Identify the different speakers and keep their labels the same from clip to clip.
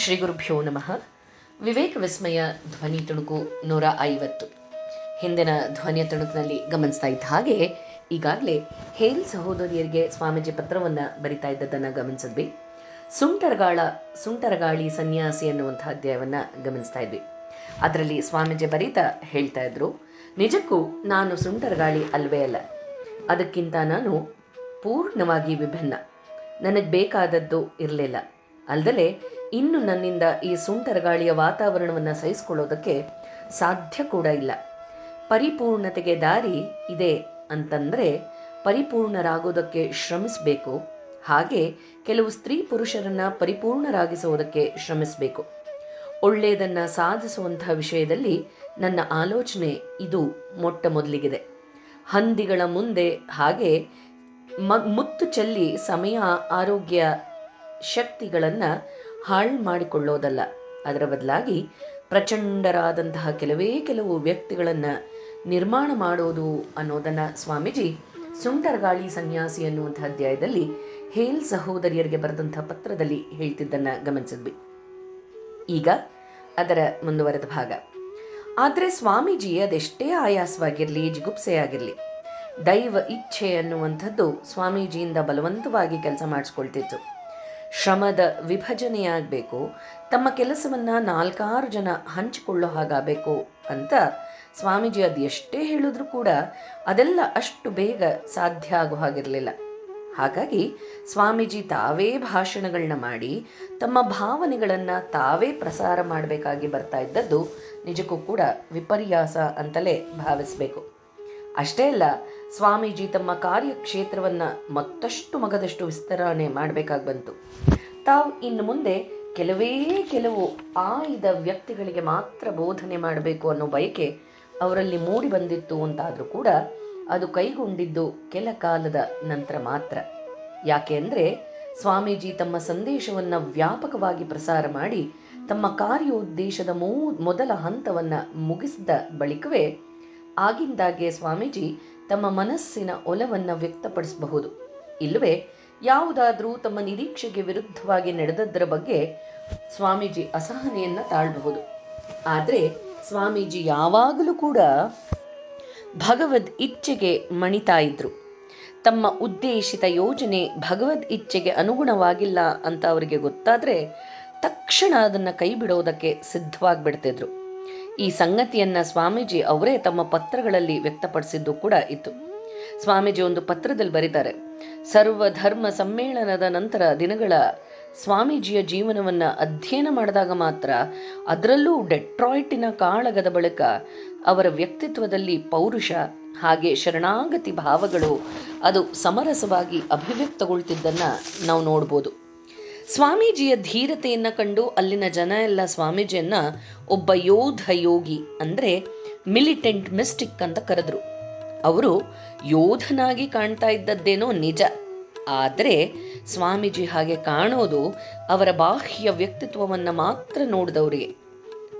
Speaker 1: ಶ್ರೀ ಗುರುಭ್ಯೋ ನಮಃ. ವಿವೇಕ ವಿಸ್ಮಯ ಧ್ವನಿ ತುಣುಕು ನೂರ ಐವತ್ತು. ಹಿಂದಿನ ಧ್ವನಿಯ ತುಣುಕಿನಲ್ಲಿ ಗಮನಿಸ್ತಾ ಇದ್ದ ಹಾಗೆ ಈಗಾಗಲೇ ಹೇಲ್ ಸಹೋದರಿಯರಿಗೆ ಸ್ವಾಮೀಜಿ ಪತ್ರವನ್ನ ಬರಿತಾ ಇದ್ದದ್ದನ್ನ ಗಮನಿಸಿದ್ವಿ. ಸುಂಟರಗಾಳ, ಸುಂಟರಗಾಳಿ ಸನ್ಯಾಸಿ ಅನ್ನುವಂತಹ ಅಧ್ಯಾಯವನ್ನ ಗಮನಿಸ್ತಾ ಇದ್ವಿ. ಅದರಲ್ಲಿ ಸ್ವಾಮೀಜಿ ಬರೀತಾ ಹೇಳ್ತಾ ಇದ್ರು, ನಿಜಕ್ಕೂ ನಾನು ಸುಂಟರಗಾಳಿ ಅಲ್ವೇ ಅಲ್ಲ. ಅದಕ್ಕಿಂತ ನಾನು ಪೂರ್ಣವಾಗಿ ವಿಭಿನ್ನ. ನನಗೆ ಬೇಕಾದದ್ದು ಇರಲಿಲ್ಲ. ಅಲ್ಲದೆ ಇನ್ನು ನನ್ನಿಂದ ಈ ಸುಂಟರಗಾಳಿಯ ವಾತಾವರಣವನ್ನು ಸಹಿಸಿಕೊಳ್ಳೋದಕ್ಕೆ ಸಾಧ್ಯ ಕೂಡ ಇಲ್ಲ. ಪರಿಪೂರ್ಣತೆಗೆ ದಾರಿ ಇದೆ ಅಂತಂದರೆ ಪರಿಪೂರ್ಣರಾಗೋದಕ್ಕೆ ಶ್ರಮಿಸಬೇಕು. ಹಾಗೆ ಕೆಲವು ಸ್ತ್ರೀ ಪುರುಷರನ್ನು ಪರಿಪೂರ್ಣರಾಗಿಸುವುದಕ್ಕೆ ಶ್ರಮಿಸಬೇಕು. ಒಳ್ಳೆಯದನ್ನ ಸಾಧಿಸುವಂತಹ ವಿಷಯದಲ್ಲಿ ನನ್ನ ಆಲೋಚನೆ ಇದು ಮೊಟ್ಟ ಮೊದಲಿಗಿದೆ. ಹಂದಿಗಳ ಮುಂದೆ ಹಾಗೆ ಮ- ಮುತ್ತು ಚೆಲ್ಲಿ ಸಮಯ, ಆರೋಗ್ಯ ಶಕ್ತಿಗಳನ್ನ ಹಾಳು ಮಾಡಿಕೊಳ್ಳೋದಲ್ಲ. ಅದರ ಬದಲಾಗಿ ಪ್ರಚಂಡರಾದಂತಹ ಕೆಲವೇ ಕೆಲವು ವ್ಯಕ್ತಿಗಳನ್ನ ನಿರ್ಮಾಣ ಮಾಡೋದು ಅನ್ನೋದನ್ನ ಸ್ವಾಮೀಜಿ ಸುಂಟರಗಾಳಿ ಸನ್ಯಾಸಿ ಅನ್ನುವಂಥ ಅಧ್ಯಾಯದಲ್ಲಿ ಹೇಲ್ ಸಹೋದರಿಯರಿಗೆ ಬರೆದಂಥ ಪತ್ರದಲ್ಲಿ ಹೇಳ್ತಿದ್ದನ್ನ ಗಮನಿಸಿದ್ವಿ. ಈಗ ಅದರ ಮುಂದುವರೆದ ಭಾಗ. ಆದರೆ ಸ್ವಾಮೀಜಿ ಅದೆಷ್ಟೇ ಆಯಾಸವಾಗಿರಲಿ, ಜಿಗುಪ್ಸೆಯಾಗಿರಲಿ, ದೈವ ಇಚ್ಛೆ ಅನ್ನುವಂಥದ್ದು ಸ್ವಾಮೀಜಿಯಿಂದ ಬಲವಂತವಾಗಿ ಕೆಲಸ ಮಾಡಿಸ್ಕೊಳ್ತಿತ್ತು. ಶ್ರಮದ ವಿಭಜನೆಯಾಗಬೇಕು. ತಮ್ಮ ಕೆಲಸವನ್ನು ನಾಲ್ಕಾರು ಜನ ಹಂಚಿಕೊಳ್ಳೋ ಹಾಗಾಗಬೇಕು ಅಂತ ಸ್ವಾಮೀಜಿ ಅದು ಎಷ್ಟೇ ಹೇಳಿದ್ರು ಕೂಡ ಅದೆಲ್ಲ ಅಷ್ಟು ಬೇಗ ಸಾಧ್ಯ ಆಗೋ ಹಾಗಿರಲಿಲ್ಲ. ಹಾಗಾಗಿ ಸ್ವಾಮೀಜಿ ತಾವೇ ಭಾಷಣಗಳನ್ನ ಮಾಡಿ ತಮ್ಮ ಭಾವನೆಗಳನ್ನು ತಾವೇ ಪ್ರಸಾರ ಮಾಡಬೇಕಾಗಿ ಬರ್ತಾ ಇದ್ದದ್ದು ನಿಜಕ್ಕೂ ಕೂಡ ವಿಪರ್ಯಾಸ ಅಂತಲೇ ಭಾವಿಸಬೇಕು. ಅಷ್ಟೇ ಅಲ್ಲ ಸ್ವಾಮೀಜಿ ತಮ್ಮ ಕಾರ್ಯಕ್ಷೇತ್ರವನ್ನ ಮತ್ತಷ್ಟು ಮಗದಷ್ಟು ವಿಸ್ತರಣೆ ಮಾಡಬೇಕಾಗಿ ಬಂತು. ತಾವು ಇನ್ನು ಮುಂದೆ ಕೆಲವೇ ಕೆಲವು ಆಯ್ದ ವ್ಯಕ್ತಿಗಳಿಗೆ ಮಾತ್ರ ಬೋಧನೆ ಮಾಡಬೇಕು ಅನ್ನೋ ಬಯಕೆ ಅವರಲ್ಲಿ ಮೂಡಿ ಬಂದಿತ್ತು ಅಂತಾದರೂ ಕೂಡ ಅದು ಕೈಗೊಂಡಿದ್ದು ಕೆಲ ಕಾಲದ ನಂತರ ಮಾತ್ರ. ಯಾಕೆ ಅಂದರೆ ಸ್ವಾಮೀಜಿ ತಮ್ಮ ಸಂದೇಶವನ್ನ ವ್ಯಾಪಕವಾಗಿ ಪ್ರಸಾರ ಮಾಡಿ ತಮ್ಮ ಕಾರ್ಯೋದ್ದೇಶದ ಮೂ, ಮೊದಲ ಹಂತವನ್ನ ಮುಗಿಸಿದ ಬಳಿಕವೇ ಆಗಿಂದಾಗೆ ಸ್ವಾಮೀಜಿ ತಮ್ಮ ಮನಸ್ಸಿನ ಒಲವನ್ನು ವ್ಯಕ್ತಪಡಿಸಬಹುದು. ಇಲ್ಲವೇ, ಯಾವುದಾದರೂ ತಮ್ಮ ನಿರೀಕ್ಷೆಗೆ ವಿರುದ್ಧವಾಗಿ ನಡೆದದ್ದರ ಬಗ್ಗೆ ಸ್ವಾಮೀಜಿ ಅಸಹನೆಯನ್ನ ತಾಳಬಹುದು. ಆದರೆ ಸ್ವಾಮೀಜಿ ಯಾವಾಗಲೂ ಕೂಡ ಭಗವದ್ ಇಚ್ಛೆಗೆ ಮಣಿತಾ ಇದ್ರು. ತಮ್ಮ ಉದ್ದೇಶಿತ ಯೋಜನೆ ಭಗವದ್ ಇಚ್ಛೆಗೆ ಅನುಗುಣವಾಗಿಲ್ಲ ಅಂತ ಅವರಿಗೆ ಗೊತ್ತಾದ್ರೆ ತಕ್ಷಣ ಅದನ್ನ ಕೈ ಬಿಡೋದಕ್ಕೆ ಸಿದ್ಧವಾಗಿಬಿಡ್ತಿದ್ರು. ಈ ಸಂಗತಿಯನ್ನ ಸ್ವಾಮೀಜಿ ಅವರೇ ತಮ್ಮ ಪತ್ರಗಳಲ್ಲಿ ವ್ಯಕ್ತಪಡಿಸಿದ್ದು ಕೂಡ ಇತ್ತು. ಸ್ವಾಮೀಜಿ ಒಂದು ಪತ್ರದಲ್ಲಿ ಬರೀತಾರೆ, ಸರ್ವ ಧರ್ಮ ಸಮ್ಮೇಳನದ ನಂತರ ದಿನಗಳ ಸ್ವಾಮೀಜಿಯ ಜೀವನವನ್ನ ಅಧ್ಯಯನ ಮಾಡಿದಾಗ ಮಾತ್ರ ಅದರಲ್ಲೂ ಡೆಟ್ರಾಯ್ಟಿನ ಕಾಳಗದ ಬಳಿಕ ಅವರ ವ್ಯಕ್ತಿತ್ವದಲ್ಲಿ ಪೌರುಷ, ಹಾಗೆ ಶರಣಾಗತಿ ಭಾವಗಳು ಅದು ಸಮರಸವಾಗಿ ಅಭಿವ್ಯಕ್ತಗೊಳ್ತಿದ್ದನ್ನ ನಾವು ನೋಡ್ಬೋದು. ಸ್ವಾಮೀಜಿಯ ಧೀರತೆಯನ್ನ ಕಂಡು ಅಲ್ಲಿನ ಜನ ಎಲ್ಲ ಸ್ವಾಮೀಜಿಯನ್ನ ಒಬ್ಬ ಯೋಧ ಯೋಗಿ ಅಂದ್ರೆ ಮಿಲಿಟೆಂಟ್ ಮಿಸ್ಟಿಕ್ ಅಂತ ಕರೆದ್ರು. ಅವರು ಯೋಧನಾಗಿ ಕಾಣ್ತಾ ಇದ್ದದ್ದೇನೋ ನಿಜ. ಆದರೆ ಸ್ವಾಮೀಜಿ ಹಾಗೆ ಕಾಣೋದು ಅವರ ಬಾಹ್ಯ ವ್ಯಕ್ತಿತ್ವವನ್ನ ಮಾತ್ರ ನೋಡಿದವರಿಗೆ.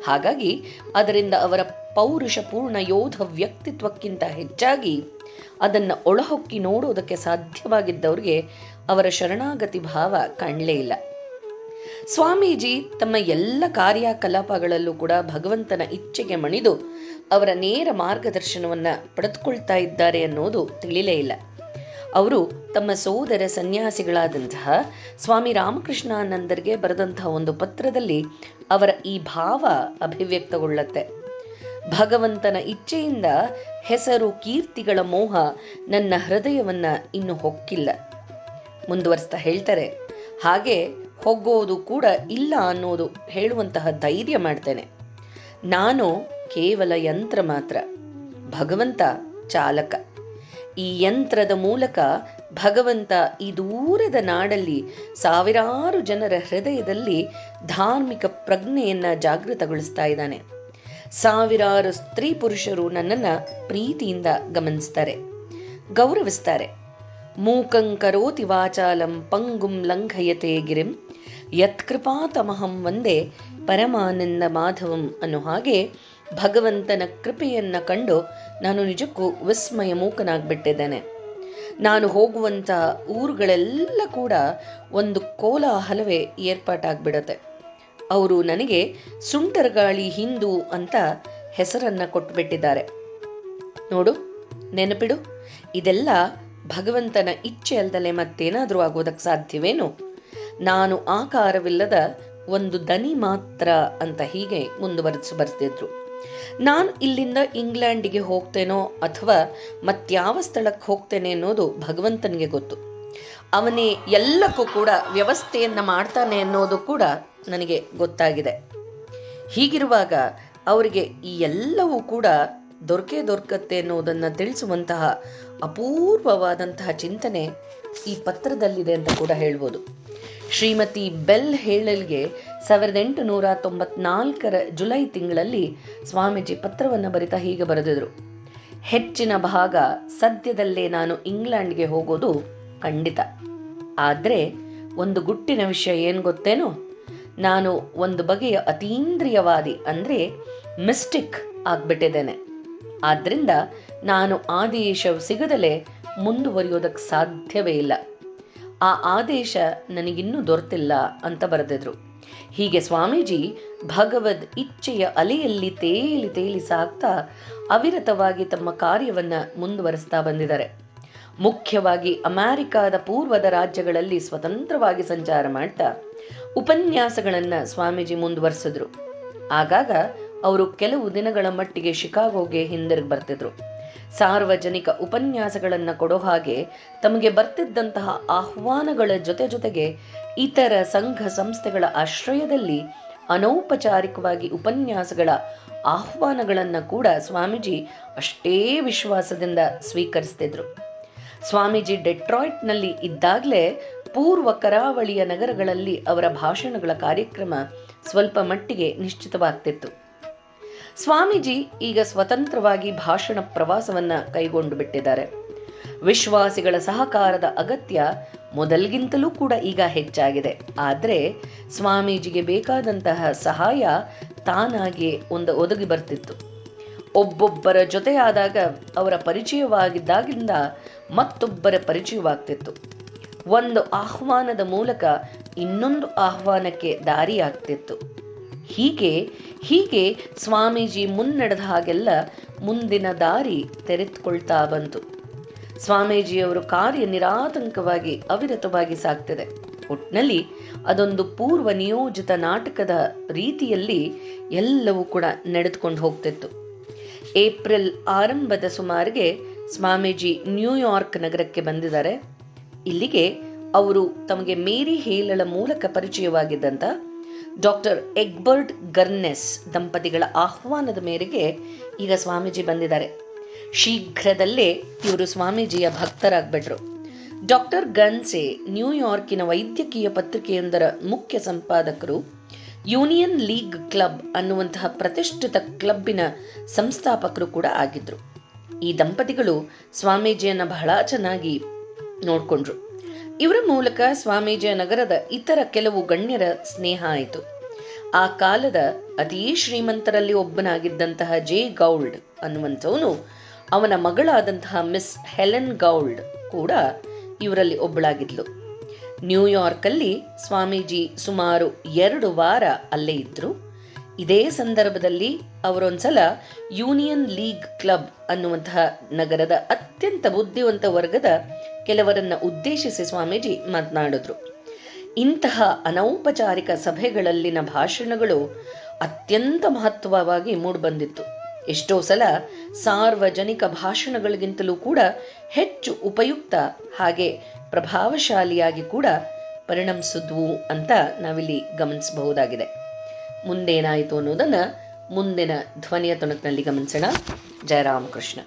Speaker 1: ಹಾಗಾಗಿ ಅದರಿಂದ ಅವರ ಪೌರುಷ ಪೂರ್ಣ ಯೋಧ ವ್ಯಕ್ತಿತ್ವಕ್ಕಿಂತ ಹೆಚ್ಚಾಗಿ ಅದನ್ನ ಒಳಹೊಕ್ಕಿ ನೋಡೋದಕ್ಕೆ ಸಾಧ್ಯವಾಗಿದ್ದವರಿಗೆ ಅವರ ಶರಣಾಗತಿ ಭಾವ ಕಾಣಲೇ ಇಲ್ಲ. ಸ್ವಾಮೀಜಿ ತಮ್ಮ ಎಲ್ಲ ಕಾರ್ಯಕಲಾಪಗಳಲ್ಲೂ ಕೂಡ ಭಗವಂತನ ಇಚ್ಛೆಗೆ ಮಣಿದು ಅವರ ನೇರ ಮಾರ್ಗದರ್ಶನವನ್ನ ಪಡೆದುಕೊಳ್ತಾ ಇದ್ದಾರೆ ಅನ್ನೋದು ತಿಳಿಲೇ ಇಲ್ಲ. ಅವರು ತಮ್ಮ ಸೋದರ ಸನ್ಯಾಸಿಗಳಾದಂತಹ ಸ್ವಾಮಿ ರಾಮಕೃಷ್ಣಾನಂದರಿಗೆ ಬರೆದಂತಹ ಒಂದು ಪತ್ರದಲ್ಲಿ ಅವರ ಈ ಭಾವ ಅಭಿವ್ಯಕ್ತಗೊಳ್ಳುತ್ತೆ. ಭಗವಂತನ ಇಚ್ಛೆಯಿಂದ ಹೆಸರು ಕೀರ್ತಿಗಳ ಮೋಹ ನನ್ನ ಹೃದಯವನ್ನ ಇನ್ನು ಹೊಕ್ಕಿಲ್ಲ. ಮುಂದುವರಿಸ್ತಾ ಹೇಳ್ತಾರೆ. ಹಾಗೆ ಹೋಗೋದು ಕೂಡ ಇಲ್ಲ ಅನ್ನೋದು ಹೇಳುವಂತಹ ಧೈರ್ಯ ಮಾಡ್ತೇನೆ. ನಾನು ಕೇವಲ ಯಂತ್ರ ಮಾತ್ರ, ಭಗವಂತ ಚಾಲಕ. ಈ ಯಂತ್ರದ ಮೂಲಕ ಭಗವಂತ ಈ ದೂರದ ನಾಡಲ್ಲಿ ಸಾವಿರಾರು ಜನರ ಹೃದಯದಲ್ಲಿ ಧಾರ್ಮಿಕ ಪ್ರಜ್ಞೆಯನ್ನ ಜಾಗೃತಗೊಳಿಸ್ತಾ ಇದ್ದಾನೆ. ಸಾವಿರಾರು ಸ್ತ್ರೀ ಪುರುಷರು ನನ್ನನ್ನ ಪ್ರೀತಿಯಿಂದ ಗಮನಿಸ್ತಾರೆ, ಗೌರವಿಸ್ತಾರೆ. ಮೂಕಂ ಕರೋತಿ ವಾಚಾಲಂ ಪಂಗುಂ ಲಂಘಯತೆ ಗಿರಿಂ. ಯತ್ಕೃಪಾತಮಹಂ ಒಂದೇ ಪರಮಾನಂದ ಮಾಧವಂ ಅನ್ನೋ ಹಾಗೆ ಭಗವಂತನ ಕೃಪೆಯನ್ನ ಕಂಡು ನಾನು ನಿಜಕ್ಕೂ ವಿಸ್ಮಯ ಮೂಕನಾಗ್ಬಿಟ್ಟಿದ್ದೇನೆ. ನಾನು ಹೋಗುವಂಥ ಊರುಗಳೆಲ್ಲ ಕೂಡ ಒಂದು ಕೋಲಾಹಲವೇ ಏರ್ಪಾಟಾಗ್ಬಿಡತ್ತೆ. ಅವರು ನನಗೆ ಸುಂಟರಗಾಳಿ ಹಿಂದೂ ಅಂತ ಹೆಸರನ್ನ ಕೊಟ್ಬಿಟ್ಟಿದ್ದಾರೆ. ನೋಡು, ನೆನಪಿಡು, ಇದೆಲ್ಲ ಭಗವಂತನ ಇಚ್ಛೆ ಅಲ್ದಲೆ ಮತ್ತೇನಾದರೂ ಆಗೋದಕ್ಕೆ ಸಾಧ್ಯವೇನು? ನಾನು ಆಕಾರವಿಲ್ಲದ ಒಂದು ದನಿ ಮಾತ್ರ ಅಂತ ಹೀಗೆ ಮುಂದುವರೆಸಿ ಬರ್ತಿದ್ರು ನಾನು ಇಲ್ಲಿಂದ ಇಂಗ್ಲೆಂಡಿಗೆ ಹೋಗ್ತೇನೋ ಅಥವಾ ಮತ್ಯಾವ ಸ್ಥಳಕ್ಕೆ ಹೋಗ್ತೇನೆ ಅನ್ನೋದು ಭಗವಂತನಿಗೆ ಗೊತ್ತು. ಅವನೇ ಎಲ್ಲಕ್ಕೂ ಕೂಡ ವ್ಯವಸ್ಥೆಯನ್ನ ಮಾಡ್ತಾನೆ ಅನ್ನೋದು ಕೂಡ ನನಗೆ ಗೊತ್ತಾಗಿದೆ. ಹೀಗಿರುವಾಗ ಅವರಿಗೆ ಈ ಎಲ್ಲವೂ ಕೂಡ ದೊರಕೆ ದೊರಕತ್ತೆ ಅನ್ನೋದನ್ನ ತಿಳಿಸುವಂತಹ ಅಪೂರ್ವವಾದಂತಹ ಚಿಂತನೆ ಈ ಪತ್ರದಲ್ಲಿದೆ ಅಂತ ಕೂಡ ಹೇಳ್ಬೋದು. ಶ್ರೀಮತಿ ಬೆಲ್ ಹೇಳಲ್ಗೆ ಸಾವಿರದ ಎಂಟುನೂರ ತೊಂಬತ್ನಾಲ್ಕರ ಜುಲೈ ತಿಂಗಳಲ್ಲಿ ಸ್ವಾಮೀಜಿ ಪತ್ರವನ್ನು ಬರಿತಾ ಹೀಗೆ ಬರೆದಿದ್ರು. ಹೆಚ್ಚಿನ ಭಾಗ ಸದ್ಯದಲ್ಲೇ ನಾನು ಇಂಗ್ಲೆಂಡ್ಗೆ ಹೋಗೋದು ಖಂಡಿತ. ಆದರೆ ಒಂದು ಗುಟ್ಟಿನ ವಿಷಯ ಏನು ಗೊತ್ತೇನೋ? ನಾನು ಒಂದು ಬಗೆಯ ಅತೀಂದ್ರಿಯವಾದಿ ಅಂದರೆ ಮಿಸ್ಟಿಕ್ ಆಗ್ಬಿಟ್ಟಿದ್ದೇನೆ. ಆದ್ರಿಂದ ನಾನು ಆದೇಶವು ಸಿಗದಲೆ ಮುಂದುವರಿಯೋದಕ್ಕೆ ಸಾಧ್ಯವೇ ಇಲ್ಲ. ಆ ಆದೇಶ ನನಗಿನ್ನೂ ದೊರೆತಿಲ್ಲ ಅಂತ ಬರೆದಿದ್ರು. ಹೀಗೆ ಸ್ವಾಮೀಜಿ ಭಗವದ್ ಇಚ್ಛೆಯ ಅಲೆಯಲ್ಲಿ ತೇಲಿ ತೇಲಿ ಸಾಕ್ತಾ ಅವಿರತವಾಗಿ ತಮ್ಮ ಕಾರ್ಯವನ್ನ ಮುಂದುವರಿಸ್ತಾ ಬಂದಿದ್ದಾರೆ. ಮುಖ್ಯವಾಗಿ ಅಮೆರಿಕಾದ ಪೂರ್ವದ ರಾಜ್ಯಗಳಲ್ಲಿ ಸ್ವತಂತ್ರವಾಗಿ ಸಂಚಾರ ಮಾಡ್ತಾ ಉಪನ್ಯಾಸಗಳನ್ನ ಸ್ವಾಮೀಜಿ ಮುಂದುವರೆಸಿದ್ರು. ಆಗಾಗ ಅವರು ಕೆಲವು ದಿನಗಳ ಮಟ್ಟಿಗೆ ಶಿಕಾಗೋಗೆ ಹಿಂದಿರುಗಿ ಬರ್ತಿದ್ರು. ಸಾರ್ವಜನಿಕ ಉಪನ್ಯಾಸಗಳನ್ನು ಕೊಡೋ ಹಾಗೆ ತಮಗೆ ಬರ್ತಿದ್ದಂತಹ ಆಹ್ವಾನಗಳ ಜೊತೆ ಜೊತೆಗೆ ಇತರ ಸಂಘ ಸಂಸ್ಥೆಗಳ ಆಶ್ರಯದಲ್ಲಿ ಅನೌಪಚಾರಿಕವಾಗಿ ಉಪನ್ಯಾಸಗಳ ಆಹ್ವಾನಗಳನ್ನು ಕೂಡ ಸ್ವಾಮೀಜಿ ಅಷ್ಟೇ ವಿಶ್ವಾಸದಿಂದ ಸ್ವೀಕರಿಸ್ತಿದ್ರು. ಸ್ವಾಮೀಜಿ ಡೆಟ್ರಾಯ್ಟ್ನಲ್ಲಿ ಇದ್ದಾಗಲೇ ಪೂರ್ವ ಕರಾವಳಿಯ ನಗರಗಳಲ್ಲಿ ಅವರ ಭಾಷಣಗಳ ಕಾರ್ಯಕ್ರಮ ಸ್ವಲ್ಪ ಮಟ್ಟಿಗೆ ನಿಶ್ಚಿತವಾಗ್ತಿತ್ತು. ಸ್ವಾಮೀಜಿ ಈಗ ಸ್ವತಂತ್ರವಾಗಿ ಭಾಷಣ ಪ್ರವಾಸವನ್ನ ಕೈಗೊಂಡು ಬಿಟ್ಟಿದ್ದಾರೆ. ವಿಶ್ವಾಸಿಗಳ ಸಹಕಾರದ ಅಗತ್ಯ ಮೊದಲಿಗಿಂತಲೂ ಕೂಡ ಈಗ ಹೆಚ್ಚಾಗಿದೆ. ಆದರೆ ಸ್ವಾಮೀಜಿಗೆ ಬೇಕಾದಂತಹ ಸಹಾಯ ತಾನಾಗಿಯೇ ಒಂದು ಒದಗಿ ಬರ್ತಿತ್ತು. ಒಬ್ಬೊಬ್ಬರ ಜೊತೆಯಾದಾಗ ಅವರ ಪರಿಚಯವಾಗಿದ್ದಾಗಿಂದ ಮತ್ತೊಬ್ಬರ ಪರಿಚಯವಾಗ್ತಿತ್ತು. ಒಂದು ಆಹ್ವಾನದ ಮೂಲಕ ಇನ್ನೊಂದು ಆಹ್ವಾನಕ್ಕೆ ದಾರಿಯಾಗ್ತಿತ್ತು. ಹೀಗೆ ಹೀಗೆ ಸ್ವಾಮೀಜಿ ಮುನ್ನಡೆದ ಹಾಗೆಲ್ಲ ಮುಂದಿನ ದಾರಿ ತೆರೆದುಕೊಳ್ತಾ ಬಂತು. ಸ್ವಾಮೀಜಿಯವರು ಕಾರ್ಯ ನಿರಾತಂಕವಾಗಿ, ಅವಿರತವಾಗಿ ಸಾಗ್ತಿದೆ. ಒಟ್ನಲ್ಲಿ ಅದೊಂದು ಪೂರ್ವ ನಿಯೋಜಿತ ನಾಟಕದ ರೀತಿಯಲ್ಲಿ ಎಲ್ಲವೂ ಕೂಡ ನಡೆದುಕೊಂಡು ಹೋಗ್ತಿತ್ತು. ಏಪ್ರಿಲ್ ಆರಂಭದ ಸುಮಾರಿಗೆ ಸ್ವಾಮೀಜಿ ನ್ಯೂಯಾರ್ಕ್ ನಗರಕ್ಕೆ ಬಂದಿದ್ದಾರೆ. ಇಲ್ಲಿಗೆ ಅವರು ತಮಗೆ ಮೇರಿ ಹೇಲಳ ಮೂಲಕ ಪರಿಚಯವಾಗಿದ್ದಂತ ಡಾಕ್ಟರ್ ಎಗ್ಬರ್ಟ್ ಗರ್ನೆಸ್ ದಂಪತಿಗಳ ಆಹ್ವಾನದ ಮೇರೆಗೆ ಈಗ ಸ್ವಾಮೀಜಿ ಬಂದಿದ್ದಾರೆ. ಶೀಘ್ರದಲ್ಲೇ ಇವರು ಸ್ವಾಮೀಜಿಯ ಭಕ್ತರಾಗ್ಬಿಟ್ರು. ಡಾಕ್ಟರ್ ಗನ್ಸೆ ನ್ಯೂಯಾರ್ಕಿನ ವೈದ್ಯಕೀಯ ಪತ್ರಿಕೆಯೊಂದರ ಮುಖ್ಯ ಸಂಪಾದಕರು, ಯೂನಿಯನ್ ಲೀಗ್ ಕ್ಲಬ್ ಅನ್ನುವಂತಹ ಪ್ರತಿಷ್ಠಿತ ಕ್ಲಬ್ಬಿನ ಸಂಸ್ಥಾಪಕರು ಕೂಡ ಆಗಿದ್ರು. ಈ ದಂಪತಿಗಳು ಸ್ವಾಮೀಜಿಯನ್ನ ಬಹಳ ಚೆನ್ನಾಗಿ ನೋಡ್ಕೊಂಡ್ರು. ಇವರ ಮೂಲಕ ಸ್ವಾಮೀಜಿಯ ನಗರದ ಇತರ ಕೆಲವು ಗಣ್ಯರ ಸ್ನೇಹ ಆಯಿತು. ಆ ಕಾಲದ ಅತೀ ಶ್ರೀಮಂತರಲ್ಲಿ ಒಬ್ಬನಾಗಿದ್ದಂತಹ ಜೆ. ಗೌಲ್ಡ್ ಅನ್ನುವಂಥವನು ಅವನ ಮಗಳಾದಂತಹ ಮಿಸ್ ಹೆಲೆನ್ ಗೌಲ್ಡ್ ಕೂಡ ಇವರಲ್ಲಿ ಒಬ್ಬಳಾಗಿದ್ಲು. ನ್ಯೂಯಾರ್ಕಲ್ಲಿ ಸ್ವಾಮೀಜಿ ಸುಮಾರು ಎರಡು ವಾರ ಅಲ್ಲೇ ಇದ್ರು. ಇದೇ ಸಂದರ್ಭದಲ್ಲಿ ಅವರೊಂದ್ಸಲ ಯೂನಿಯನ್ ಲೀಗ್ ಕ್ಲಬ್ ಅನ್ನುವಂತಹ ನಗರದ ಅತ್ಯಂತ ಬುದ್ಧಿವಂತ ವರ್ಗದ ಕೆಲವರನ್ನ ಉದ್ದೇಶಿಸಿ ಸ್ವಾಮೀಜಿ ಮಾತನಾಡಿದ್ರು. ಇಂತಹ ಅನೌಪಚಾರಿಕ ಸಭೆಗಳಲ್ಲಿನ ಭಾಷಣಗಳು ಅತ್ಯಂತ ಮಹತ್ವವಾಗಿ ಮೂಡಿಬಂದಿತ್ತು. ಎಷ್ಟೋ ಸಲ ಸಾರ್ವಜನಿಕ ಭಾಷಣಗಳಿಗಿಂತಲೂ ಕೂಡ ಹೆಚ್ಚು ಉಪಯುಕ್ತ ಹಾಗೆ ಪ್ರಭಾವಶಾಲಿಯಾಗಿ ಕೂಡ ಪರಿಣಮಿಸಿದ್ವು ಅಂತ ನಾವಿಲ್ಲಿ ಗಮನಿಸಬಹುದಾಗಿದೆ. ಮುಂದೇನಾಯಿತು ಅನ್ನೋದನ್ನ ಮುಂದಿನ ಧ್ವನಿಯ ತುಣುಕಿನಲ್ಲಿ ಗಮನಿಸೋಣ. ಜಯರಾಮಕೃಷ್ಣ.